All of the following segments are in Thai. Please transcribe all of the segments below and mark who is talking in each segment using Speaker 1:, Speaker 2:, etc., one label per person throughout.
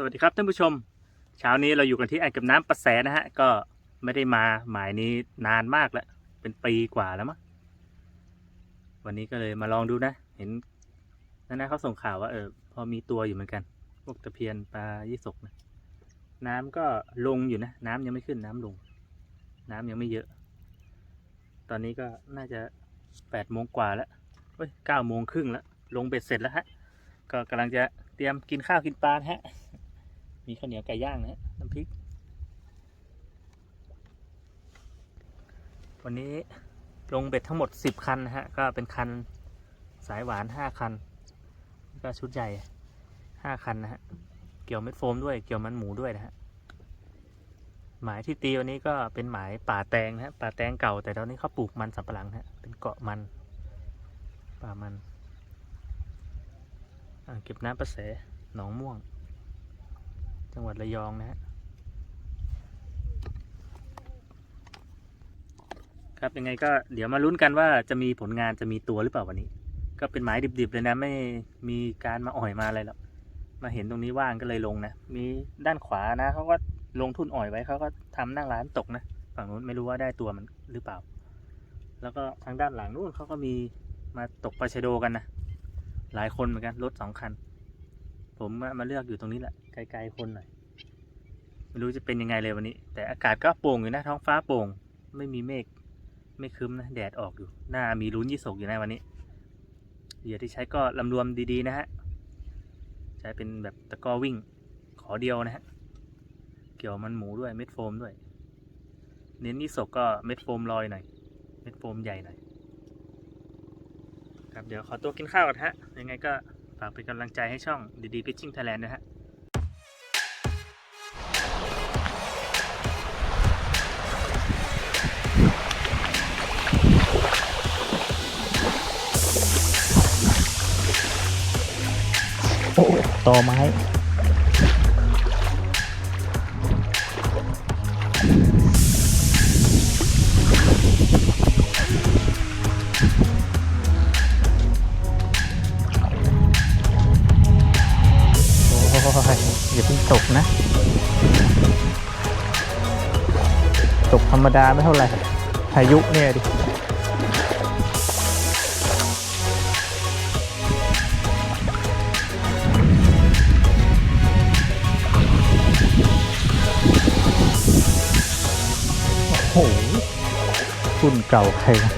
Speaker 1: สวัสดีครับท่านผู้ชม เช้านี้เราอยู่กันที่อ่างเก็บน้ำประแสนะฮะ ก็ไม่ได้มาหมายนี้นานมากแล้ว เป็นปีกว่าแล้วมั้งวันนี้ก็เลยมาลองดูนะ เห็นนั่นนะเขาส่งข่าวว่าเออพอมีตัวอยู่เหมือนกันพวกตะเพียนปลายี่สกนะน้ำก็ลงอยู่นะ น้ำยังไม่ขึ้นน้ำลง น้ำยังไม่เยอะ ตอนนี้ก็น่าจะแปดโมงกว่าแล้วเฮ้ยเก้าโมงครึ่งแล้ว ลงเบ็ดเสร็จแล้วฮะ ก็กำลังจะเตรียมกินข้าวกินปลานะฮะ มีข้าวเหนียวไก่ย่างนะน้ำพริก วันนี้ลงเบ็ดทั้งหมดสิบคันนะฮะ ก็เป็นคันสายหวานห้าคัน ก็ชุดใหญ่ห้าคันนะฮะ เกี่ยวเม็ดโฟมด้วย เกี่ยวมันหมูด้วยนะฮะ หมายที่ตีวันนี้ก็เป็นหมายป่าแตงนะฮะ ป่าแตงเก่า แต่ตอนนี้เขาปลูกมันสำปะหลังนะฮะ เป็นเกาะมัน ป่ามัน เก็บน้ำประแสหนองม่วง จังหวัดระยองนะฮะครับยังไงก็เดี๋ยวมาลุ้นกันว่าจะมีผลงานจะมีตัวหรือเปล่าวันนี้ ก็เป็นไม้ดิบๆเลยนะไม่มีการมาอ่อยมาอะไรหรอกมาเห็นตรงนี้ว่างก็เลยลงนะ มีด้านขวานะเขาก็ลงทุนอ่อยไว้เขาก็ทำนั่งร้านตกนะฝั่งนู้นไม่รู้ว่าได้ตัวมันหรือเปล่า แล้วก็ทางด้านหลังนู้นเขาก็มีมาตกปลาชโดกันนะหลายคนเหมือนกันรถสองคัน ผมมาเลือกอยู่ตรงนี้แหละไกลๆคนหน่อยไม่รู้จะเป็นยังไงเลยวันนี้ แต่อากาศก็โปร่งอยู่นะท้องฟ้าโปร่ง ไม่มีเมฆไม่ครึ้มนะแดดออกอยู่หน้ามีลุ้นยี่สกอยู่นะวันนี้เหยื่อที่ใช้ก็ลำรวมดีๆนะฮะใช้เป็นแบบตะกอวิ่ง ขอเดียวนะฮะเกี่ยวมันหมูด้วยเม็ดโฟมด้วย เน้นยี่สกก็เม็ดโฟมลอยหน่อยเม็ดโฟมใหญ่หน่อยครับเดี๋ยวขอตัวกินข้าวก่อนฮะยังไงก็ ฝากเป็นกำลังใจให้ช่องดีดีฟิชชิงไทยแลนด์นะฮะ
Speaker 2: โอ้ต่อไม้ ตกธรรมดาไม่เท่าไหร่พายุเนี่ยดิโอ้โหรุ่นเก่าใครวะ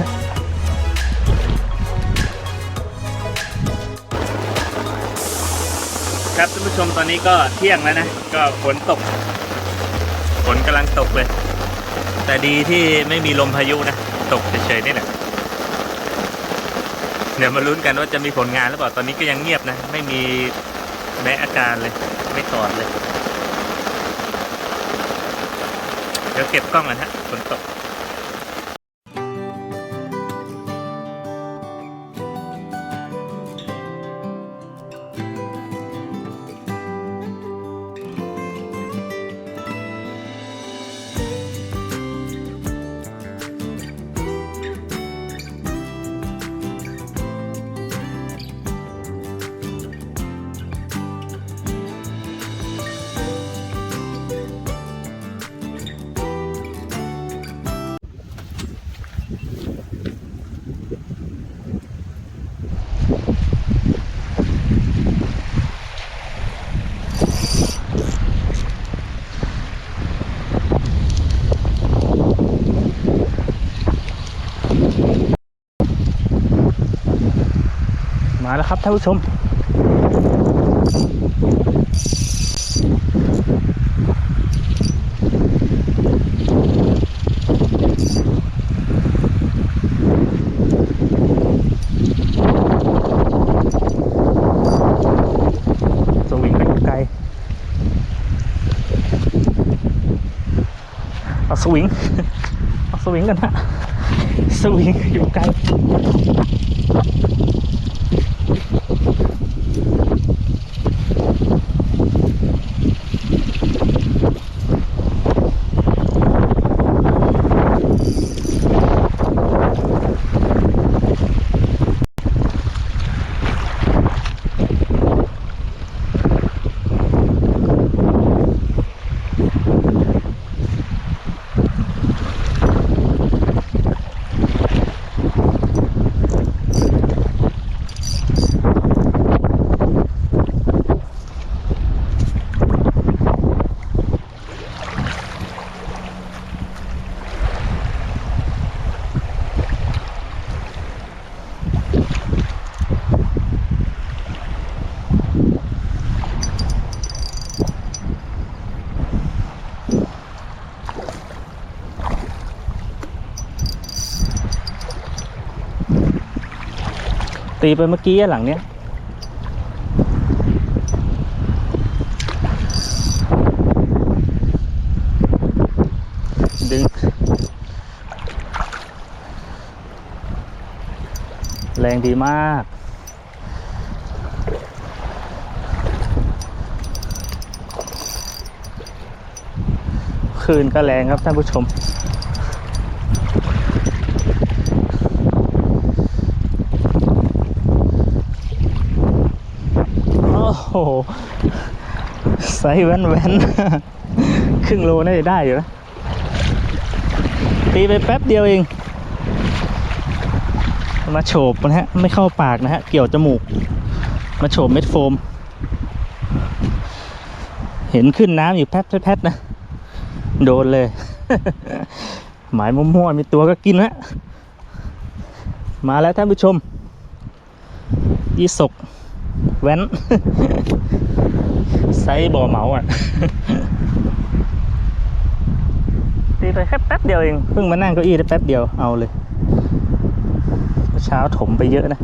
Speaker 1: ครับท่านผู้ชมตอนนี้ก็เที่ยงแล้วนะ ก็ฝนตก ฝนกำลังตกเลย แต่ดีที่ไม่มีลมพายุนะ ตกเฉยๆนี่แหละเดี๋ยวมาลุ้นกันว่าจะมีผลงานหรือเปล่าตอนนี้ก็ยังเงียบนะ ไม่มีแม้อาการเลย ไม่ตอดเลย เดี๋ยวเก็บกล้องกันฮะฝนตก
Speaker 2: มาแล้วครับท่านผู้ชม สวิงไปไกลเอาสวิง เอาสวิงกันฮะสวิงอยู่ไกล ตีไปเมื่อกี้หลังเนี้ยดึง แรงดีมากคืนก็แรงครับท่านผู้ชม โอ้โหไซ ส์แว่นแว่นครึ่งโลน่าจะได้อยู่นะ ตีไปแป๊บเดียวเอง มาโฉบนะฮะ ไม่เข้าปากนะฮะ เกี่ยวจมูก มาโฉบเม็ดโฟม เห็นขึ้นน้ำอยู่แป๊บแป๊บนะ โดนเลย หมายมั่วๆมีตัวก็กินฮะ มาแล้วท่านผู้ชมยี่สกแว้น ไซส์บ่อเหมาอะตีไปแค่แป๊บเดียวเองเพิ่งมานั่งเก้าอี้ได้แป๊บเดียวเอาเลยเมื่อเช้าถมไปเยอะนะ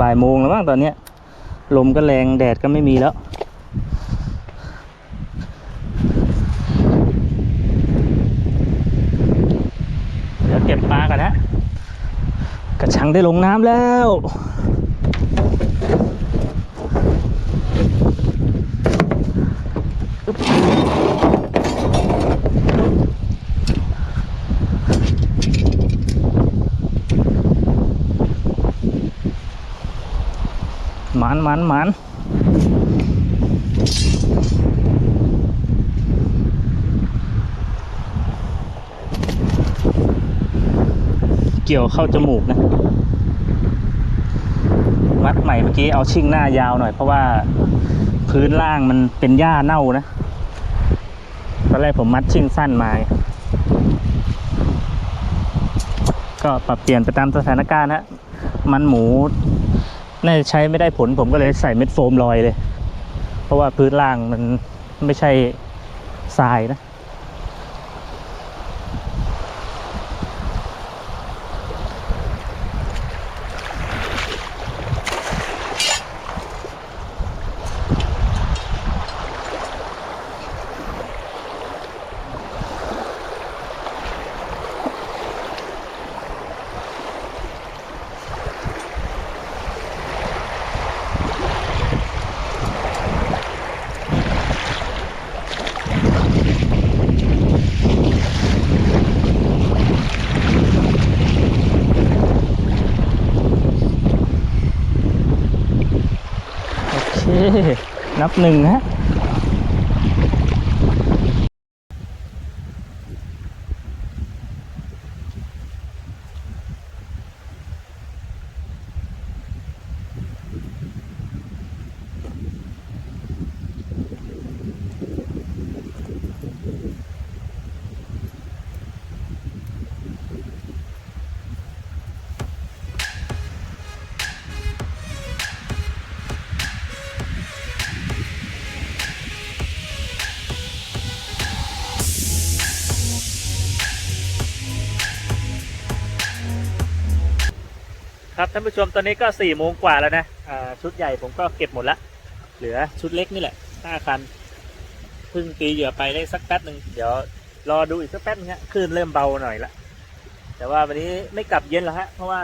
Speaker 2: บ่ายโมงแล้วมั้งตอนเนี้ย ลมก็แรงแดดก็ไม่มีแล้ว เดี๋ยวเก็บปลากันฮะกระชังได้ลงน้ำแล้วมันมันมัน กี่ยวเข้าจมูกนะวัดใหม่เมื่อกี้เอาชิ่งหน้ายาวหน่อย เพราะว่าพื้นล่างมันเป็นหญ้าเน่านะ ตอนแรกผมมัดชิ่งสั้นมา ก็ปรับเปลี่ยนไปตามสถานการณ์ฮะ มันหมูน่าจะใช้ไม่ได้ผลผมก็เลยใส่เม็ดโฟมลอยเลย เพราะว่าพื้นล่างมันไม่ใช่ทรายนะ นับหนึ่งฮะ ครับท่านผู้ชมตอนนี้ก็สี่โมงกว่าแล้วนะชุดใหญ่ผมก็เก็บหมดละเหลือชุดเล็กนี่แหละห้าคันเพิ่งตีเหยื่อไปได้สักแป๊บหนึ่งเดี๋ยวรอดูอีกสักแป๊บนึงฮะคลื่นเริ่มเบาหน่อยละแต่ว่าวันนี้ไม่กลับเย็นแล้วฮะเพราะว่า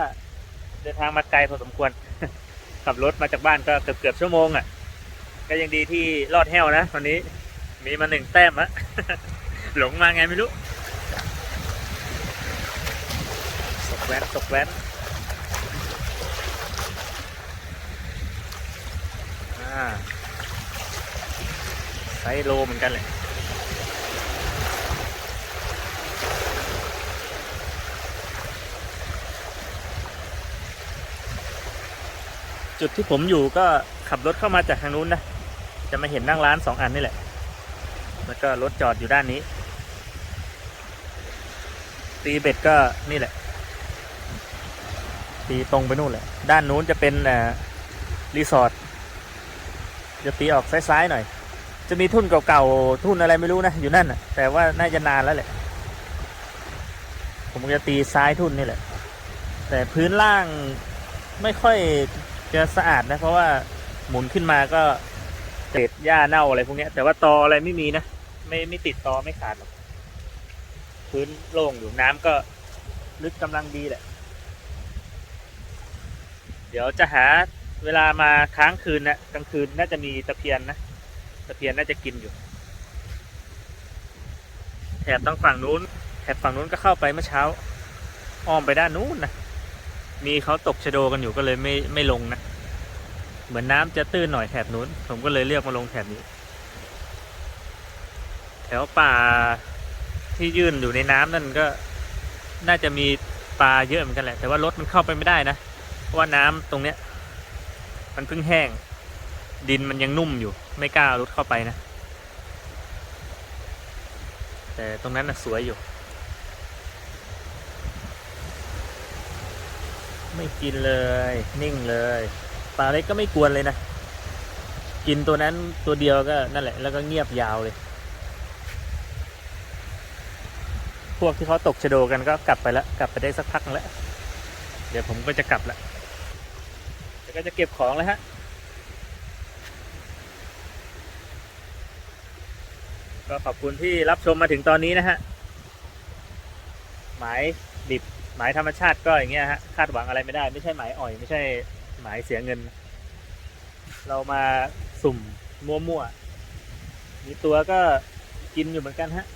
Speaker 2: เดินทางมาไกลพอสมควรขับรถมาจากบ้านก็เกือบเกือบชั่วโมงอะ ก็ยังดีที่รอดแห้วนะวันนี้มีมาหนึ่งแต้มฮะหลงมาไงไม่รู้ตกแว้นตกแว้น อ่าไซส์โลเหมือนกันเลยจุดที่ผมอยู่ก็ขับรถเข้ามาจากทางนู้นนะ จะมาเห็นนั่งร้านสองอันนี่แหละ แล้วก็รถจอดอยู่ด้านนี้ ตีเบ็ดก็นี่แหละ ตีตรงไปนู่นแหละ ด้านนู้นจะเป็นรีสอร์ท จะตีออกซ้ายๆหน่อย จะมีทุ่นเก่าๆทุ่นอะไรไม่รู้นะอยู่นั่นนะแต่ว่าน่าจะนานแล้วแหละ ผมจะตีซ้ายทุ่นนี่แหละ แต่พื้นล่างไม่ค่อยจะสะอาดนะ เพราะว่าหมุนขึ้นมาก็เศษหญ้าเน่าอะไรพวกนี้แต่ว่าตออะไรไม่มีนะไม่ไม่ติดตอไม่ขาดหรอกพื้นโล่งอยู่น้ำก็ลึกกำลังดีแหละ เดี๋ยวจะหา เวลามาค้างคืนนะกลางคืนน่าจะมีตะเพียนนะตะเพียนน่าจะกินอยู่ แถบต้องฝั่งนู้น แถบฝั่งนู้นก็เข้าไปเมื่อเช้า อ้อมไปด้านนู้นนะมีเขาตกชะโดกันอยู่ก็เลยไม่ไม่ลงนะเหมือนน้ำจะตื้นหน่อยแถบนู้น ผมก็เลยเลือกมาลงแถบนี้ แถวป่าที่ยื่นอยู่ในน้ำนั่นก็น่าจะมีปลาเยอะเหมือนกันแหละ แต่ว่ารถมันเข้าไปไม่ได้นะ เพราะว่าน้ำตรงเนี้ย มันเพิ่งแห้ง ดินมันยังนุ่มอยู่ ไม่กล้าเอารถเข้าไปนะ แต่ตรงนั้นน่ะสวยอยู่ ไม่กินเลย นิ่งเลยปลาเล็กก็ไม่กวนเลยนะ กินตัวนั้นตัวเดียวก็นั่นแหละ แล้วก็เงียบยาวเลย พวกที่เขาตกชะโดกันก็กลับไปแล้วกลับไปได้สักพักแล้ว เดี๋ยวผมก็จะกลับละเดี๋ยว ก็จะเก็บของแล้วฮะก็ขอบคุณที่รับชมมาถึงตอนนี้นะฮะ หมายดิบหมายธรรมชาติก็อย่างเงี้ยฮะ คาดหวังอะไรไม่ได้ ไม่ใช่หมายอ่อย ไม่ใช่หมายเสียเงิน เรามาสุ่มมั่วมีตัวก็กินอยู่เหมือนกันฮะ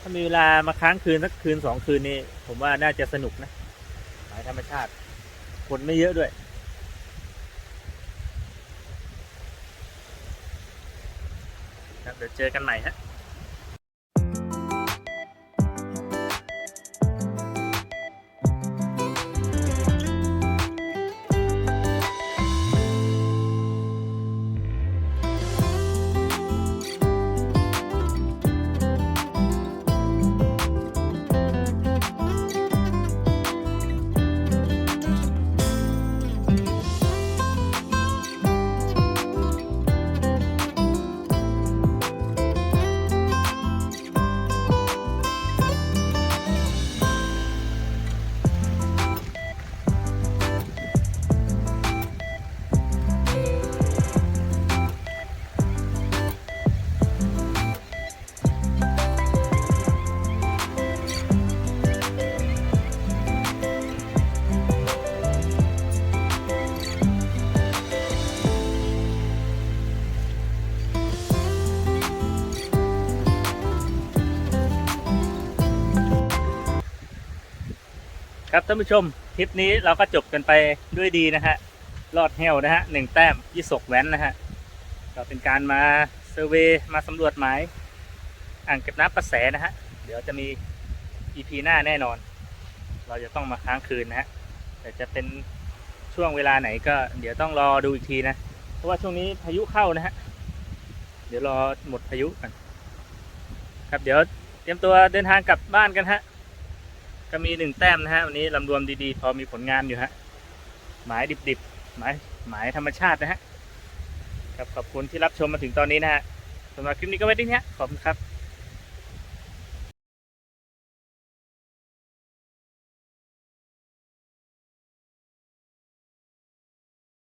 Speaker 2: ถ้ามีเวลามาค้างคืนสักคืนสองคืนนี่ผมว่าน่าจะสนุกนะายธรรมชาติ คนไม่เยอะด้วยครับเดี๋ยวเจอกันใหม่ฮะ ครับท่านผู้ชมคลิปนี้เราก็จบกันไปด้วยดีนะฮะรอดแฮวนะฮะหนึ่งแต้มยี่สกแว้นนะฮะก็เป็นการมาเซอร์เวย์มาสำรวจหมายอ่างเก็บน้ำประแสนะฮะเดี๋ยวจะมี EP หน้าแน่นอน เราจะต้องมาค้างคืนนะฮะแต่จะเป็นช่วงเวลาไหนก็เดี๋ยวต้องรอดูอีกทีนะ เพราะว่าช่วงนี้พายุเข้านะฮะเดี๋ยวรอหมดพายุกันครับเดี๋ยวเตรียมตัวเดินทางกลับบ้านกันฮะ ก็มีหนึ่งแต้มนะฮะวันนี้ลำรวมดีๆ พอมีผลงานอยู่ฮะหมายดิบๆหมายหมายธรรมชาตินะฮะครับขอบคุณที่รับชมมาถึงตอนนี้นะฮะสำหรับคลิปนี้ก็ไว้ที่นี้ขอบคุณครับ